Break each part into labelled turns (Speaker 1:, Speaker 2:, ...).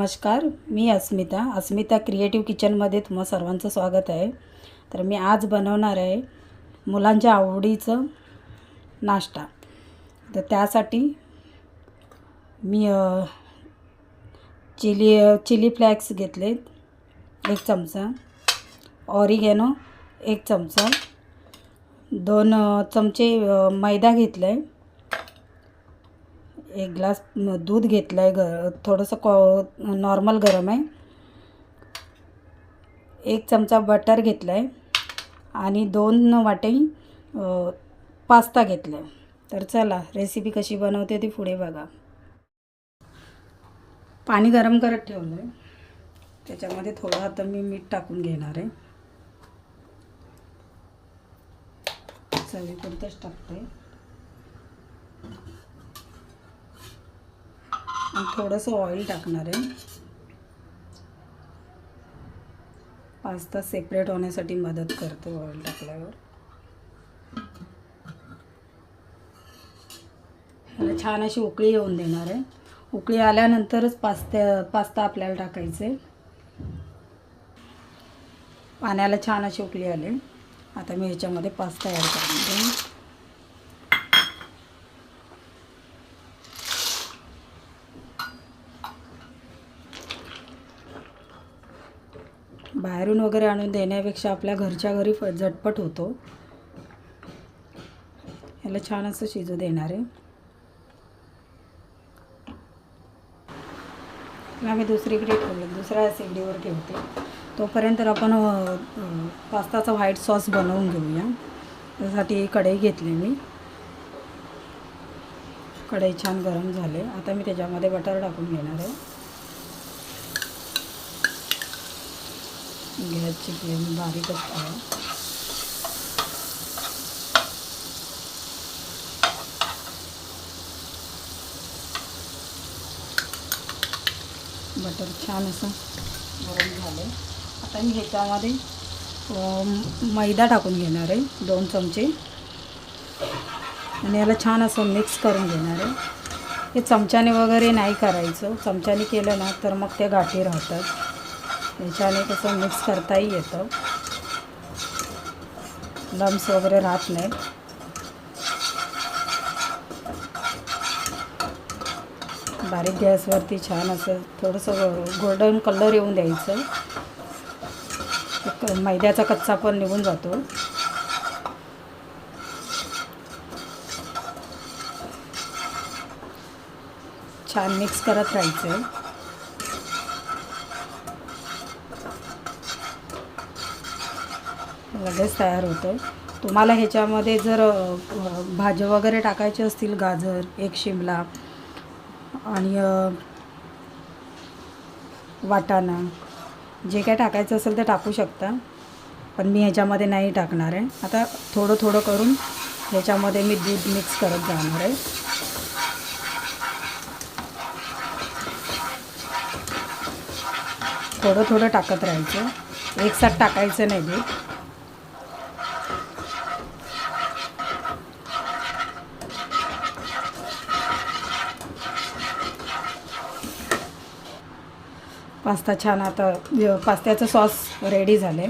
Speaker 1: नमस्कार मी अस्मिता. अस्मिता क्रिएटिव्ह किचनमध्ये तुम्हा सर्वांचं स्वागत आहे. तर मी आज बनवणार आहे मुलांच्या आवडीचं नाश्ता. तर त्यासाठी मी चिली चिली फ्लॅक्स घेतले एक चमचा. ऑरिगॅनो एक चमचा. दोन चमचे मैदा घेतला आहे एक ग्लास दूध घेतलं आहे ग थोडंसं कॉ नॉर्मल गरम आहे. एक चमचा बटर घेतला आहे आणि दोन वाटे पास्ता घेतला आहे तर चला रेसिपी कशी बनवते ती पुढे बघा. पाणी गरम करत ठेवलं आहे त्याच्यामध्ये थोडं आता मी मीठ टाकून घेणार आहे. चवीपुरतंच टाकते. थोडंसं ऑइल टाकणार आहे. पास्ता सेपरेट होण्यासाठी मदत करतो ऑइल टाकल्यावर. ह्याला छान अशी उकळी येऊन देणार आहे. उकळी आल्यानंतरच पास्त्या पास्ता आपल्याला टाकायचे. पाण्याला छान अशी उकळी आली. आता मी ह्याच्यामध्ये पास्ता ॲड करणार बाहेरून वगैरे आणून देण्यापेक्षा आपल्या घरच्या घरी फ झटपट होतो. याला छान असं शिजू देणार आहे. ह्याला मी दुसरीकडे ठेवले. दुसऱ्या शेगडीवर ठेवते. तोपर्यंत आपण पास्ताचा व्हाईट सॉस बनवून घेऊया. त्यासाठी कढई घेतली मी. कढई छान गरम झाले. आता मी त्याच्यामध्ये बटर टाकून घेणार आहे. गॅसची फ्लेम बारीकच आहे बटर छान असं गरम झालं आता मी ह्याच्यामध्ये मैदा टाकून घेणार आहे दोन चमचे. आणि याला छान असं मिक्स करून घेणार आहे. हे चमच्याने वगैरे नाही करायचं. चमच्याने केलं ना तर मग ते गाठी राहतात. याच्याने कसं मिक्स करताही येतं. लम्स वगैरे राहत नाहीत. बारीक गॅसवरती छान असं थोडंसं गोल्डन कलर येऊन द्यायचं. क- मैद्याचा कच्चा पण निघून जातो. छान मिक्स करत राहायचं. लगेच तयार होतं तुम्हाला ह्याच्यामध्ये जर भाज्या वगैरे टाकायचे असतील गाजर एक शिमला आणि वाटाणा जे काय टाकायचं असेल ते टाकू शकता. पण मी ह्याच्यामध्ये नाही टाकणार आहे. आता थोडं थोडं करून ह्याच्यामध्ये मी दूध मिक्स करत जाणार आहे. थोडं थोडं टाकत राहायचं. एकसाथ टाकायचं नाही दूध. पास्ता छान आता पास्त्याचं सॉस रेडी झाले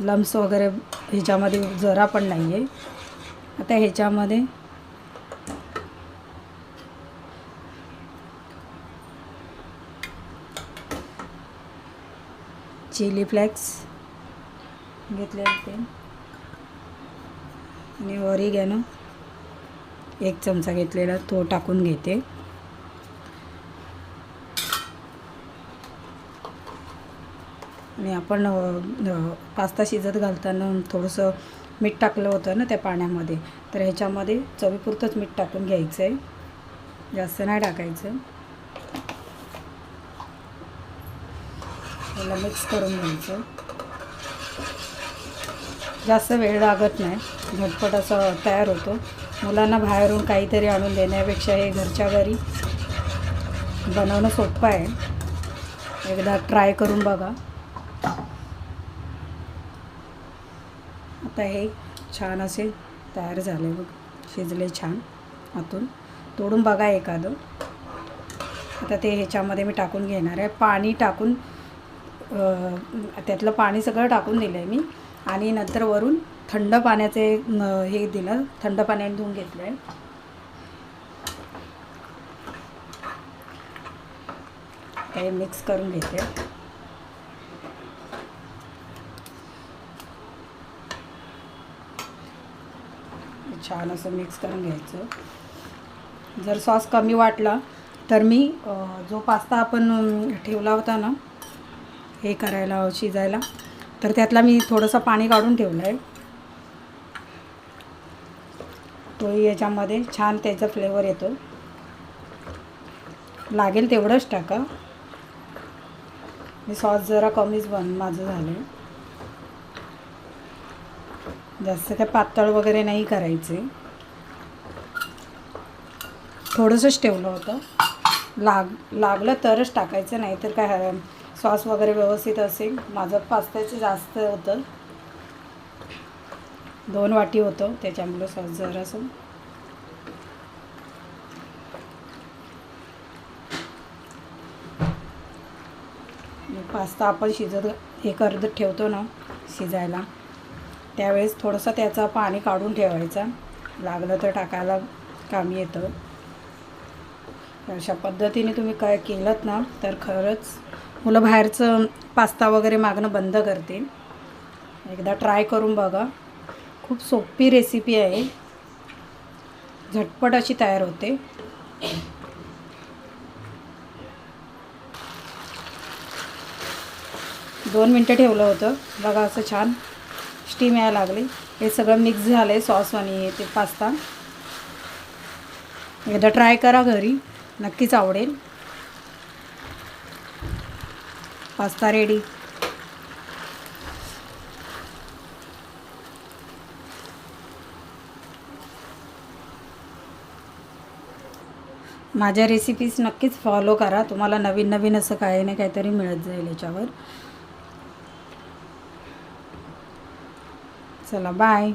Speaker 1: लम्स वगैरे ह्याच्यामध्ये जरा पण नाही आहे आता ह्याच्यामध्ये चिली फ्लेक्स घेतले ते. आणि ऑरिगॅनो एक चमचा घेतलेला तो टाकून घेते. आणि आपण पास्ता शिजत घालताना थोडंसं मीठ टाकलं होतं ना त्या पाण्यामध्ये तर ह्याच्यामध्ये चवीपुरतंच मीठ टाकून घ्यायचं आहे जास्त नाही टाकायचं. त्याला मिक्स करून घ्यायचं. जास्त वेळ लागत नाही. झटपट असं तयार होतो. मुलांना बाहेरून काहीतरी आणून देण्यापेक्षा हे घरच्या घरी बनवणं सोपं आहे. एकदा ट्राय करून बघा. आता हे छान असे तयार झाले बघ शिजले छान आतून. तोडून बघा एखादं. आता ते ह्याच्यामध्ये मी टाकून घेणार आहे. पाणी टाकून त्यातलं पाणी सगळं टाकून दिलं आहे मी. आणि नंतर वरून थंड पाण्याचे हे दिलं थंड पाण्याने धुवून घेतलं आहे हे मिक्स करून घेते. छान असं मिक्स करून घ्यायचं. जर सॉस कमी वाटला तर मी जो पास्ता आपण ठेवला होता ना हे करायला शिजायला तर त्यातला मी थोडंसं पाणी काढून ठेवलं आहे तोही याच्यामध्ये छान त्याचा फ्लेवर येतो. लागेल तेवढंच टाका. मी सॉस जरा कमीच बन माझं झालं आहे जास्त काय पातळ वगैरे नाही करायचे. थोडंसंच ठेवलं होतं. लाग लागलं तरच टाकायचं नाही तर काय सॉस वगैरे व्यवस्थित असेल. माझं पास्त्याचं जास्त होतं. दोन वाटी होतं त्याच्यामुळे सॉस जरासं. पास्ता आपण शिजत हे करत ठेवतो ना शिजायला. त्यावेळेस थोडंसं त्याचा पाणी काढून ठेवायचा. लागलं तर टाकायला कामी येतं. अशा पद्धतीने तुम्ही काय केलं ना तर खरंच मुलं बाहेरचं पास्ता वगैरे मागणं बंद करतील. एकदा ट्राय करून बघा. खूप सोपी रेसिपी आहे. झटपट अशी तयार होते. दोन मिनटं ठेवलं होतं. बघा असं छान स्टीम यायला लागली हे सगळं मिक्स झालं आहे सॉस आणि ते पास्ता एकदा ट्राय करा घरी. नक्कीच आवडेल. पास्ता रेडी माझ्या रेसिपीज नक्कीच फॉलो करा. तुम्हाला नवीन नवीन असं काही ना काहीतरी मिळत जाईल याच्यावर. चला बाय